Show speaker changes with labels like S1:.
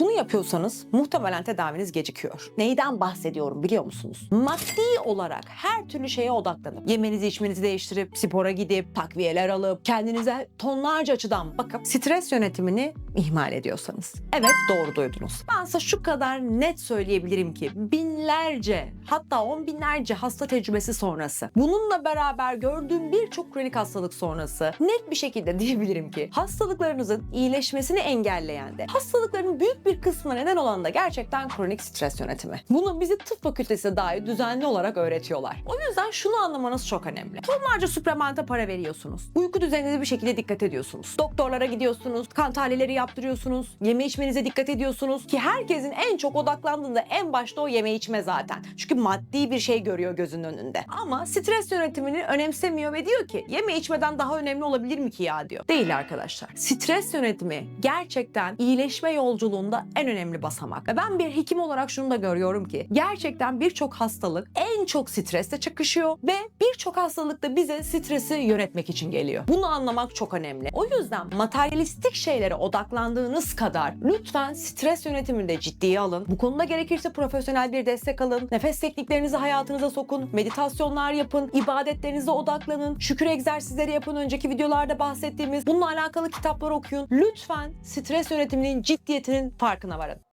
S1: Bunu yapıyorsanız muhtemelen tedaviniz gecikiyor. Neyden bahsediyorum biliyor musunuz? Maddi olarak her türlü şeye odaklanıp yemenizi içmenizi değiştirip spora gidip takviyeler alıp kendinize tonlarca açıdan bakıp stres yönetimini ihmal ediyorsanız. Evet doğru duydunuz. Ben size şu kadar net söyleyebilirim ki binlerce hatta on binlerce hasta tecrübesi sonrası bununla beraber gördüğüm birçok kronik hastalık sonrası net bir şekilde diyebilirim ki hastalıklarınızın iyileşmesini engelleyen de hastalıkların büyük bir kısmına neden olan da gerçekten kronik stres yönetimi. Bunu bizi tıp fakültesi dahi düzenli olarak öğretiyorlar. O yüzden şunu anlamanız çok önemli. Tonlarca suplemanta para veriyorsunuz. Uyku düzeninize bir şekilde dikkat ediyorsunuz. Doktorlara gidiyorsunuz, kan tahlilleri yaptırıyorsunuz, yeme içmenize dikkat ediyorsunuz ki herkesin en çok odaklandığında en başta o yeme içme zaten. Çünkü maddi bir şey görüyor gözünün önünde. Ama stres yönetimini önemsemiyor ve diyor ki yeme içmeden daha önemli olabilir mi ki ya diyor. Değil arkadaşlar. Stres yönetimi gerçekten iyileşme yolculuğunda en önemli basamak. Ben bir hekim olarak şunu da görüyorum ki gerçekten birçok hastalık en çok stresle çakışıyor ve birçok hastalık da bize stresi yönetmek için geliyor. Bunu anlamak çok önemli. O yüzden materyalistik şeylere odaklandığınız kadar lütfen stres yönetimini de ciddiye alın. Bu konuda gerekirse profesyonel bir destek alın. Nefes tekniklerinizi hayatınıza sokun. Meditasyonlar yapın. ibadetlerinize odaklanın. Şükür egzersizleri yapın. Önceki videolarda bahsettiğimiz bununla alakalı kitaplar okuyun. Lütfen stres yönetiminin ciddiyetinin farkına varın.